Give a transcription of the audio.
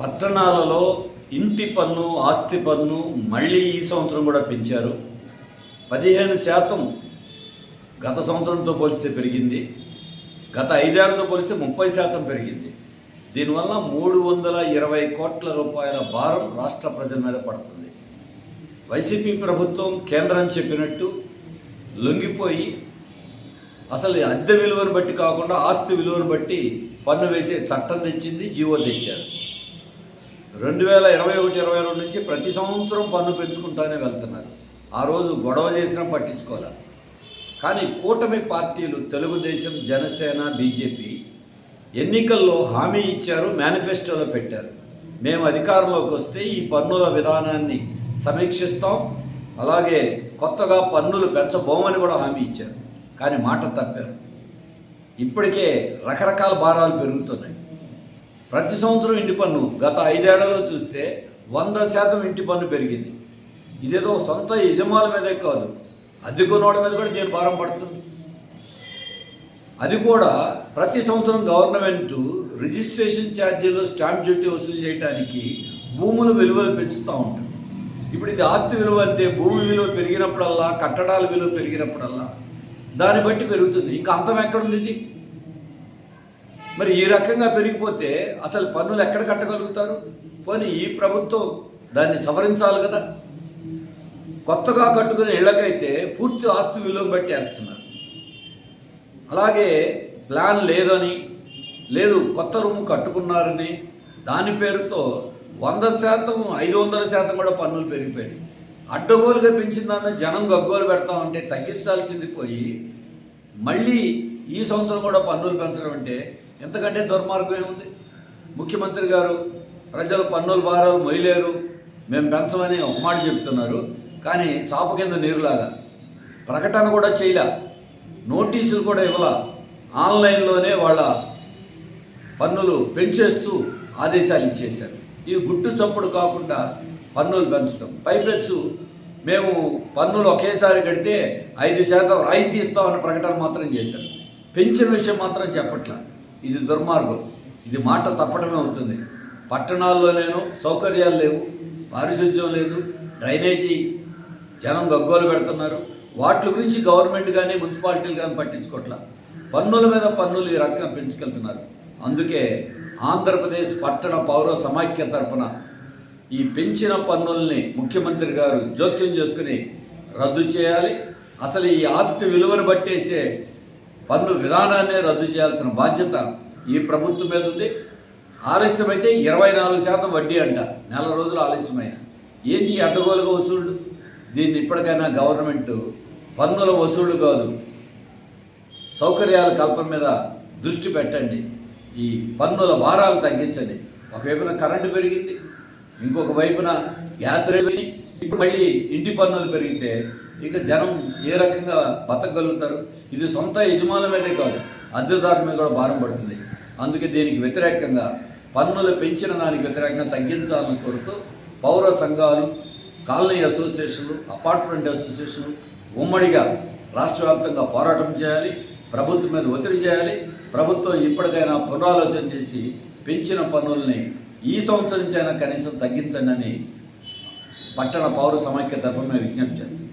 పట్టణాలలో ఇంటి పన్ను ఆస్తి పన్ను మళ్ళీ ఈ సంవత్సరం కూడా పెంచారు. పదిహేను శాతం గత సంవత్సరంతో పోలిస్తే పెరిగింది. గత ఐదేళ్ళతో పోలిస్తే ముప్పై శాతం పెరిగింది. దీనివల్ల మూడు వందల ఇరవై కోట్ల రూపాయల భారం రాష్ట్ర ప్రజల మీద పడుతుంది. వైసీపీ ప్రభుత్వం కేంద్రం చెప్పినట్టు లొంగిపోయి అసలు అద్దె విలువను బట్టి కాకుండా ఆస్తి విలువను బట్టి పన్ను వేసే చట్టం తెచ్చింది జీవో తెచ్చారు. రెండు వేల ఇరవై ఒకటి ఇరవై రెండు నుంచి ప్రతి సంవత్సరం పన్ను పెంచుకుంటానే వెళ్తున్నారు. ఆ రోజు గొడవ చేసినా పట్టించుకోవాలి కానీ కూటమి పార్టీలు తెలుగుదేశం జనసేన బీజేపీ ఎన్నికల్లో హామీ ఇచ్చారు మేనిఫెస్టోలో పెట్టారు. మేము అధికారంలోకి వస్తే ఈ పన్నుల విధానాన్ని సమీక్షిస్తాం. అలాగే కొత్తగా పన్నులు పెంచబోమని కూడా హామీ ఇచ్చారు. కానీ మాట తప్పారు. ఇప్పటికే రకరకాల భారాలు పెరుగుతున్నాయి. ప్రతి సంవత్సరం ఇంటి పన్ను గత ఐదేళ్ళలో చూస్తే వంద శాతం ఇంటి పన్ను పెరిగింది. ఇదేదో సొంత యజమానుల మీదే కాదు అద్దెకున్నవాడి మీద కూడా దీని భారం పడుతుంది. అది కూడా ప్రతి సంవత్సరం గవర్నమెంట్ రిజిస్ట్రేషన్ ఛార్జీలు స్టాంప్ డ్యూటీ వసూలు చేయడానికి భూముల విలువలు పెంచుతూ ఉంటుంది. ఇప్పుడు ఇది ఆస్తి విలువ అంటే భూమి విలువ పెరిగినప్పుడల్లా కట్టడాల విలువ పెరిగినప్పుడల్లా దాన్ని బట్టి పెరుగుతుంది. ఇంకా అంతం ఎక్కడుంది ఇది? మరి ఈ రకంగా పెరిగిపోతే అసలు పన్నులు ఎక్కడ కట్టగలుగుతారు? పోనీ ఈ ప్రభుత్వం దాన్ని సవరించాలి కదా. కొత్తగా కట్టుకునే ఇళ్ళకైతే పూర్తి ఆస్తి విలువ బట్టేస్తున్నారు అలాగే ప్లాన్ లేదని లేదు కొత్త రూమ్ కట్టుకున్నారని దాని పేరుతో వంద శాతం ఐదు వందల శాతం కూడా పన్నులు పెరిగిపోయాయి అడ్డగోలుగా పెంచిందాన్ని జనం గగ్గోలు పెడతామంటే తగ్గించాల్సింది పోయి మళ్ళీ ఈ సంవత్సరం కూడా పన్నులు పెంచడం అంటే ఎంతకంటే దుర్మార్గం ఏముంది ముఖ్యమంత్రి గారు ప్రజలు పన్నుల భారాలు మొయ్యలేరు. మేము పెంచమని ఒక మాట చెప్తున్నారు. కానీ చాప కింద నీరులాగా. ప్రకటన కూడా చేయలే. నోటీసులు కూడా ఇవ్వాల. ఆన్లైన్లోనే వాళ్ళ పన్నులు పెంచేస్తూ ఆదేశాలు ఇచ్చేశారు. ఇది గుట్టు చప్పుడు కాకుండా పన్నులు పెంచడం. పైపెచ్చు. మేము పన్నులు ఒకేసారి కడితే ఐదు శాతం రాయితీ ఇస్తామని ప్రకటన మాత్రం చేశారు. పెంచిన విషయం మాత్రం చెప్పట్లేదు ఇది దుర్మార్గం. ఇది మాట తప్పడమే అవుతుంది. పట్టణాల్లోనేనో సౌకర్యాలు లేవు పారిశుద్ధ్యం లేదు డ్రైనేజీ జనం గగ్గోలు పెడుతున్నారు. వాటి గురించి గవర్నమెంట్ కానీ మున్సిపాలిటీలు కానీ పట్టించుకోవట్లా పన్నుల మీద పన్నులు ఈ రకంగా పెంచుకెళ్తున్నారు. అందుకే ఆంధ్రప్రదేశ్ పట్టణ పౌర సమాఖ్య తరపున ఈ పెంచిన పన్నుల్ని ముఖ్యమంత్రి గారు జోక్యం చేసుకుని రద్దు చేయాలి. అసలు ఈ ఆస్తి విలువను బట్టేసే పన్ను విధానాన్ని రద్దు చేయాల్సిన బాధ్యత ఈ ప్రభుత్వం మీద ఉంది. ఆలస్యమైతే ఇరవై నాలుగు శాతం వడ్డీ అంట. నెల రోజులు ఆలస్యమైన. ఏంటి అడ్డగోలుగా వసూళ్ళు దీన్ని ఇప్పటికైనా గవర్నమెంట్ పన్నుల వసూళ్ళు కాదు సౌకర్యాల కల్పన మీద దృష్టి పెట్టండి. ఈ పన్నుల భారాలు తగ్గించండి. ఒకవైపున కరెంటు పెరిగింది ఇంకొక వైపున గ్యాస్ రేట్ ఇప్పుడు మళ్ళీ ఇంటి పన్నులు పెరిగితే ఇక జనం ఏ రకంగా బతకగలుగుతారు? ఇది సొంత యజమానుల మీదే కాదు అద్దెదారుల మీద కూడా భారం పడుతుంది. అందుకే దీనికి వ్యతిరేకంగా పన్నులు పెంచిన దానికి వ్యతిరేకంగా తగ్గించాలని కోరుతూ పౌర సంఘాలు కాలనీ అసోసియేషన్లు అపార్ట్మెంట్ అసోసియేషన్లు ఉమ్మడిగా రాష్ట్ర వ్యాప్తంగా పోరాటం చేయాలి ప్రభుత్వం మీద ఒత్తిడి చేయాలి. ప్రభుత్వం ఇప్పటికైనా పునరాలోచన చేసి పెంచిన పన్నుల్ని ఈ సంవత్సరం నుంచి అయినా కనీసం తగ్గించండి అని పట్టణ పౌర సమైక్య తరఫున విజ్ఞప్తి చేస్తాం